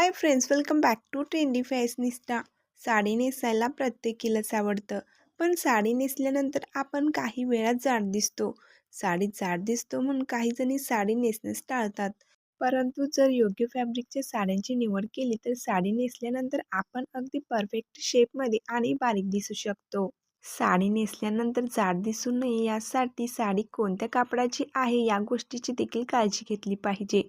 Hi friends welcome back to trendy fashionista sari नेसायला प्रत्येकीलाच आवडतं पण साडी नेसल्यानंतर आपण काही वेळात जाड दिसतो. साडी जाड दिसतो म्हणून काही जणी साडी नेसण्यास टाळतात. परंतु जर योग्य फॅब्रिकच्या साड्यांची निवड केली तर साडी नेसल्यानंतर आपण अगदी परफेक्ट शेपमध्ये आणि बारीक दिसू शकतो. साडी नेसल्यानंतर जाड दिसू नये यासाठी साडी कोणत्या कापडाची आहे या गोष्टीची देखील काळजी घेतली पाहिजे.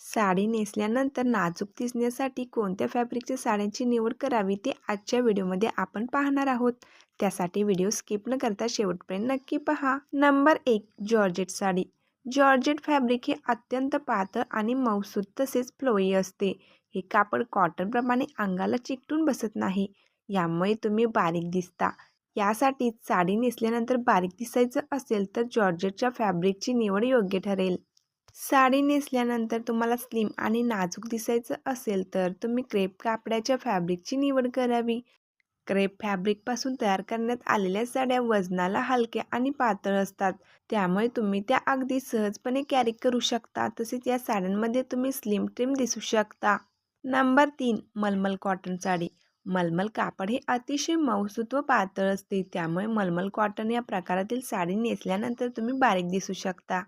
साडी नेसल्यानंतर नाजूक दिसण्यासाठी कोणत्या फॅब्रिकच्या साड्यांची निवड करावी ते आजच्या व्हिडिओमध्ये आपण पाहणार आहोत. त्यासाठी व्हिडिओ स्किप न करता शेवटपर्यंत नक्की पहा. नंबर एक जॉर्जेट साडी. जॉर्जेट फॅब्रिक हे अत्यंत पातळ आणि मौसूद तसेच फ्लोई असते. हे कापड कॉटनप्रमाणे अंगाला चिकटून बसत नाही. यामुळे तुम्ही बारीक दिसता. यासाठी साडी नेसल्यानंतर बारीक दिसायचं असेल तर जॉर्जेटच्या फॅब्रिकची निवड योग्य ठरेल. साडी नेसल्यानंतर तुम्हाला स्लिम आणि नाजूक दिसायचं असेल तर तुम्ही क्रेप कापडाच्या फॅब्रिकची निवड करावी. क्रेप फॅब्रिकपासून तयार करण्यात आलेल्या साड्या वजनाला हलक्या आणि पातळ असतात. त्यामुळे तुम्ही त्या अगदी सहजपणे कॅरी करू शकता. तसेच या साड्यांमध्ये तुम्ही स्लिम ट्रिम दिसू शकता. नंबर तीन मलमल कॉटन साडी. मलमल कापड हे अतिशय मौसूत व पातळ असते. त्यामुळे मलमल कॉटन या प्रकारातील साडी नेसल्यानंतर तुम्ही बारीक दिसू शकता.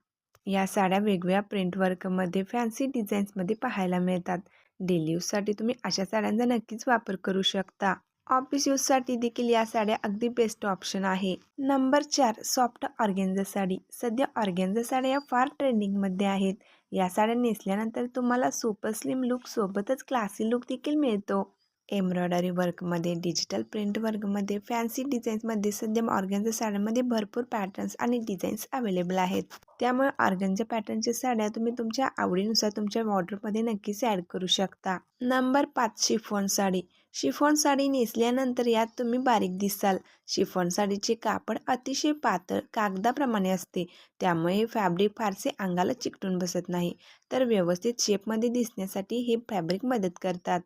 या साड्या वेगवेगळ्या प्रिंट वर्कमध्ये फॅन्सी डिझाईन्समध्ये पाहायला मिळतात. डेली यूजसाठी तुम्ही अशा साड्यांचा नक्कीच वापर करू शकता. ऑफिस यूजसाठी देखील या साड्या अगदी बेस्ट ऑप्शन आहे. नंबर चार सॉफ्ट ऑर्गेन्झा साडी. सध्या ऑर्गेन्झा साड्या या फार ट्रेंडिंगमध्ये आहेत. या साड्या नेसल्यानंतर तुम्हाला सुपर स्लिम लुक सोबतच क्लासी लुक देखील मिळतो. एम्ब्रॉयडरी वर्कमध्ये डिजिटल प्रिंट वर्कमध्ये फॅन्सी डिझाईन्समध्ये सध्या ऑर्गनच्या साड्यांमध्ये भरपूर पॅटर्न्स आणि डिझाईन्स अवेलेबल आहेत. त्यामुळे ऑर्गनच्या पॅटर्नच्या साड्या तुम्ही तुमच्या आवडीनुसार तुमच्या वॉर्डरमध्ये नक्कीच ॲड करू शकता. नंबर पाच शिफॉन साडी. शिफॉन साडी नेसल्यानंतर यात तुम्ही बारीक दिसाल. शिफॉन साडीचे कापड अतिशय पातळ कागदाप्रमाणे असते. त्यामुळे हे फॅब्रिक फारसे अंगाला चिकटून बसत नाही. तर व्यवस्थित शेपमध्ये दिसण्यासाठी हे फॅब्रिक मदत करतात.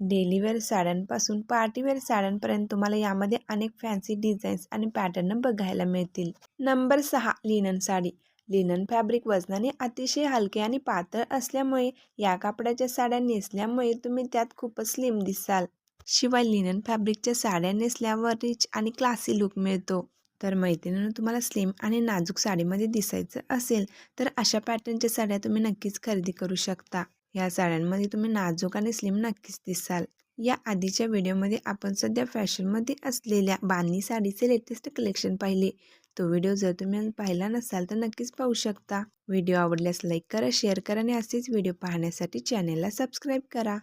डेलीवेअर साड्यांपासून पार्टीवेअर साड्यांपर्यंत तुम्हाला यामध्ये अनेक फॅन्सी डिझाईन्स आणि पॅटर्न बघायला मिळतील. नंबर सहा लिनन साडी. लिनन फॅब्रिक वजनाने अतिशय हलके आणि पातळ असल्यामुळे या कापडाच्या साड्या नेसल्यामुळे तुम्ही त्यात खूपच स्लिम दिसाल. शिवाय लिनन फॅब्रिकच्या साड्या नेसल्यावर रिच आणि क्लासी लुक मिळतो. तर मैत्रिणीनं तुम्हाला स्लिम आणि नाजूक साडीमध्ये दिसायचं असेल तर अशा पॅटर्नच्या साड्या तुम्ही नक्कीच खरेदी करू शकता. या साड्यांमध्ये तुम्ही नाजूक आणि स्लिम नक्कीच दिसाल. या आधीच्या व्हिडिओमध्ये आपण सध्या फॅशनमध्ये असलेल्या बानी साडीचे लेटेस्ट कलेक्शन पाहिले. तो व्हिडिओ जर तुम्ही पाहिला नसाल तर नक्कीच पाहू शकता. व्हिडिओ आवडल्यास लाईक करा शेअर करा आणि असेच व्हिडिओ पाहण्यासाठी चॅनेलला सबस्क्राईब करा.